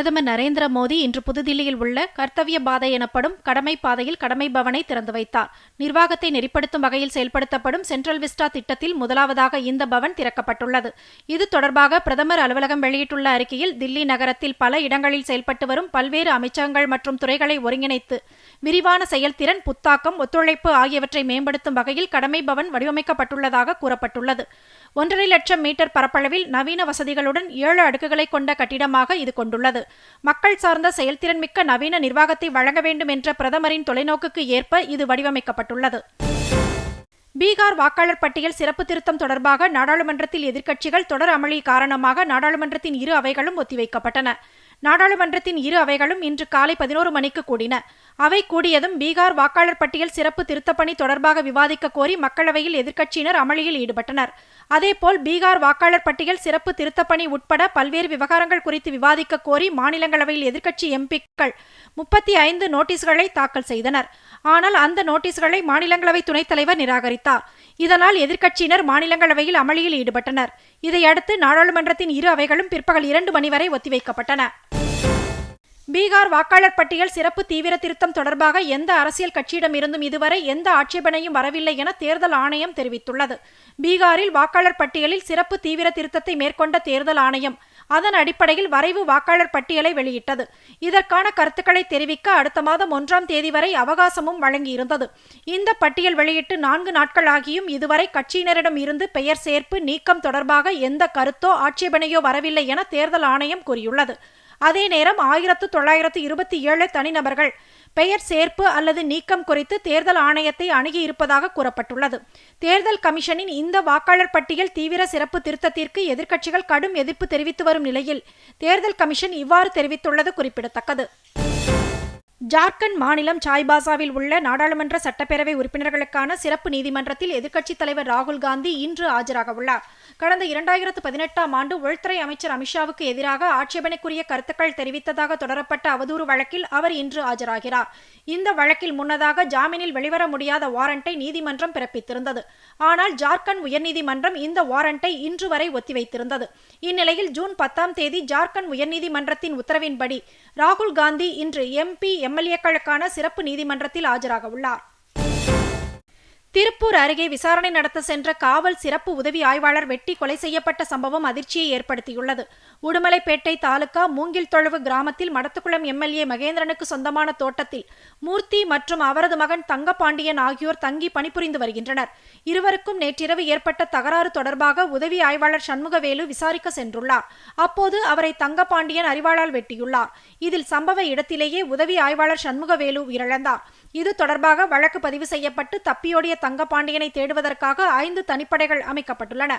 பிரதமர் நரேந்திர மோடி இன்று புதுதில்லியில் உள்ள கர்த்தவிய பாதை எனப்படும் கடமை பாதையில் கடமை பவனை திறந்து வைத்தார். நிர்வாகத்தை நெறிப்படுத்தும் வகையில் செயல்படுத்தப்படும் சென்ட்ரல் விஸ்டா திட்டத்தில் முதலாவதாக இந்த பவன் திறக்கப்பட்டுள்ளது. இது தொடர்பாக பிரதமர் அலுவலகம் வெளியிட்டுள்ள அறிக்கையில் தில்லி நகரத்தில் பல இடங்களில் செயல்பட்டு வரும் பல்வேறு அமைச்சகங்கள் மற்றும் துறைகளை ஒருங்கிணைத்து விரிவான செயல்திறன் புத்தாக்கம் ஒத்துழைப்பு ஆகியவற்றை மேம்படுத்தும் வகையில் கடமை பவன் வடிவமைக்கப்பட்டுள்ளதாக கூறப்பட்டுள்ளது. ஒன்றரை லட்சம் மீட்டர் பரப்பளவில் நவீன வசதிகளுடன் ஏழு அடுக்குகளை கொண்ட கட்டிடமாக இது கொண்டுள்ளது. மக்கள் சார்ந்த செயல்திறன் மிக்க நவீன நிர்வாகத்தை வழங்க வேண்டும் என்ற பிரதமரின் தொலைநோக்குக்கு ஏற்ப இது வடிவமைக்கப்பட்டுள்ளது. பீகார் வாக்காளர் பட்டியல் சிறப்பு திருத்தம் தொடர்பாக நாடாளுமன்றத்தில் எதிர்க்கட்சிகள் தொடர் அமளி காரணமாக நாடாளுமன்றத்தின் இரு அவைகளும் ஒத்திவைக்கப்பட்டன. நாடாளுமன்றத்தின் இரு அவைகளும் இன்று காலை பதினோரு மணிக்கு கூடின. அவை கூடியதும் பீகார் வாக்காளர் பட்டியல் சிறப்பு திருத்தப்பணி தொடர்பாக விவாதிக்க கோரி மக்களவையில் எதிர்க்கட்சியினர் அமளியில் ஈடுபட்டனர். அதேபோல் பீகார் வாக்காளர் பட்டியல் சிறப்பு திருத்தப்பணி உட்பட பல்வேறு விவகாரங்கள் குறித்து விவாதிக்க கோரி மாநிலங்களவையில் எதிர்க்கட்சி எம்பிக்கள் முப்பத்தி ஐந்து நோட்டீஸ்களை தாக்கல் செய்தனர். ஆனால் அந்த நோட்டீஸ்களை மாநிலங்களவை துணைத் தலைவர் நிராகரித்தார். இதனால் எதிர்க்கட்சியினர் மாநிலங்களவையில் அமளியில் ஈடுபட்டனர். இதையடுத்து நாடாளுமன்றத்தின் இரு அவைகளும் பிற்பகல் இரண்டு மணி வரை ஒத்திவைக்கப்பட்டன. பீகார் வாக்காளர் பட்டியல் சிறப்பு தீவிர திருத்தம் தொடர்பாக எந்த அரசியல் கட்சியிடமிருந்தும் இதுவரை எந்த ஆட்சேபனையும் வரவில்லை என தேர்தல் ஆணையம் தெரிவித்துள்ளது. பீகாரில் வாக்காளர் பட்டியலில் சிறப்பு தீவிர திருத்தத்தை மேற்கொண்ட தேர்தல் ஆணையம் அதன் அடிப்படையில் வரைவு வாக்காளர் பட்டியலை வெளியிட்டது. இதற்கான கருத்துக்களை தெரிவிக்க அடுத்த மாதம் ஒன்றாம் தேதி வரை அவகாசமும் வழங்கியிருந்தது. இந்த பட்டியல் வெளியிட்டு நான்கு நாட்கள் ஆகியும் இதுவரை கட்சியினரிடம் இருந்து பெயர் சேர்ப்பு நீக்கம் தொடர்பாக எந்த கருத்தோ ஆட்சேபனையோ வரவில்லை என தேர்தல் ஆணையம் கூறியுள்ளது. அதே நேரம் ஆயிரத்து தொள்ளாயிரத்து இருபத்தி ஏழு தனிநபர்கள் பெயர் சேர்ப்பு அல்லது நீக்கம் குறித்து தேர்தல் ஆணையத்தை அணுகியிருப்பதாக கூறப்பட்டுள்ளது. தேர்தல் கமிஷனின் இந்த வாக்காளர் பட்டியல் தீவிர சிறப்பு திருத்தத்திற்கு எதிர்க்கட்சிகள் கடும் எதிர்ப்பு தெரிவித்து வரும் நிலையில் தேர்தல் கமிஷன் இவ்வாறு தெரிவித்துள்ளது குறிப்பிடத்தக்கது. ஜார்க்கண்ட் மாநிலம் சாய்பாசாவில் உள்ள நாடாளுமன்ற சட்டப்பேரவை உறுப்பினர்களுக்கான சிறப்பு நீதிமன்றத்தில் எதிர்க்கட்சித் தலைவர் ராகுல் காந்தி இன்று ஆஜராக உள்ளார். கடந்த இரண்டாயிரத்து பதினெட்டாம் ஆண்டு உள்துறை அமைச்சர் அமித்ஷாவுக்கு எதிராக ஆட்சேபனைக்குரிய கருத்துக்கள் தெரிவித்ததாக தொடரப்பட்ட அவதூறு வழக்கில் அவர் இன்று ஆஜராகிறார். இந்த வழக்கில் முன்னதாக ஜாமீனில் வெளிவர முடியாத வாரண்டை நீதிமன்றம் பிறப்பித்திருந்தது. ஆனால் ஜார்க்கண்ட் உயர்நீதிமன்றம் இந்த வாரண்டை இன்று வரை ஒத்திவைத்திருந்தது. இந்நிலையில் ஜூன் பத்தாம் தேதி ஜார்க்கண்ட் உயர்நீதிமன்றத்தின் உத்தரவின்படி ராகுல் காந்தி இன்று எம்பி எம்எல்ஏக்களுக்கான சிறப்பு நீதிமன்றத்தில் ஆஜராக உள்ளார் திருப்பூர் அருகே விசாரணை நடத்த சென்ற காவல் சிறப்பு உதவி ஆய்வாளர் வெட்டி கொலை செய்யப்பட்ட சம்பவம் அதிர்ச்சியை ஏற்படுத்தியுள்ளது. உடுமலைப்பேட்டை தாலுகா மூங்கில் தொழுவு கிராமத்தில் மடத்துக்குளம் எம்எல்ஏ மகேந்திரனுக்கு சொந்தமான தோட்டத்தில் மூர்த்தி மற்றும் அவரது மகன் தங்கபாண்டியன் ஆகியோர் தங்கி பணிபுரிந்து வருகின்றனர். இருவருக்கும் நேற்றிரவு ஏற்பட்ட தகராறு தொடர்பாக உதவி ஆய்வாளர் சண்முகவேலு விசாரிக்க சென்றுள்ளார். அப்போது அவரை தங்கபாண்டியன் அறிவாளால் வெட்டியுள்ளார். இதில் சம்பவ இடத்திலேயே உதவி ஆய்வாளர் சண்முகவேலு உயிரிழந்தார். இது தொடர்பாக வழக்கு பதிவு செய்யப்பட்டு தப்பியோடிய தங்கபாண்டியனை தேடுவதற்காக ஐந்து தனிப்படைகள் அமைக்கப்பட்டுள்ளன.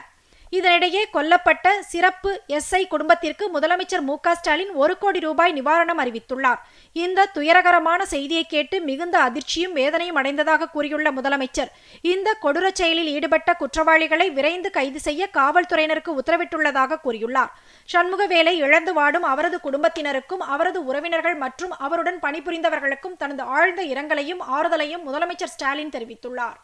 இதனிடையே கொல்லப்பட்ட சிறப்பு எஸ்ஐ குடும்பத்திற்கு முதலமைச்சர் மு ஸ்டாலின் ஒரு கோடி ரூபாய் நிவாரணம் அறிவித்துள்ளார். இந்த துயரகரமான செய்தியை கேட்டு மிகுந்த அதிர்ச்சியும் வேதனையும் அடைந்ததாக கூறியுள்ள முதலமைச்சர் இந்த கொடூர செயலில் ஈடுபட்ட குற்றவாளிகளை விரைந்து கைது செய்ய காவல்துறையினருக்கு உத்தரவிட்டுள்ளதாக கூறியுள்ளார். சண்முகவேலை இழந்து வாடும் அவரது குடும்பத்தினருக்கும் அவரது உறவினர்கள் மற்றும் அவருடன் பணிபுரிந்தவர்களுக்கும் தனது ஆழ்ந்த இரங்கலையும் ஆறுதலையும் முதலமைச்சர் ஸ்டாலின் தெரிவித்துள்ளார்.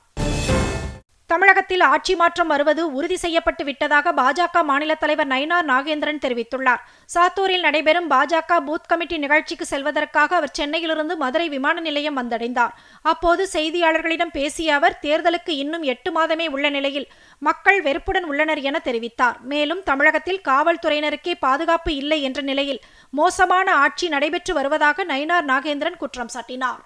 தமிழகத்தில் ஆட்சி மாற்றம் வருவது உறுதி செய்யப்பட்டு விட்டதாக பாஜக மாநில தலைவர் நயினார் நாகேந்திரன் தெரிவித்துள்ளார். சாத்தூரில் நடைபெறும் பாஜக பூத் கமிட்டி நிகழ்ச்சிக்கு செல்வதற்காக அவர் சென்னையிலிருந்து மதுரை விமான நிலையம் வந்தடைந்தார். அப்போது செய்தியாளர்களிடம் பேசிய அவர் தேர்தலுக்கு இன்னும் எட்டு மாதமே உள்ள நிலையில் மக்கள் வெறுப்புடன் உள்ளனர் என தெரிவித்தார். மேலும் தமிழகத்தில் காவல்துறையினருக்கே பாதுகாப்பு இல்லை என்ற நிலையில் மோசமான ஆட்சி நடைபெற்று வருவதாக நயினார் நாகேந்திரன் குற்றம் சாட்டினார்.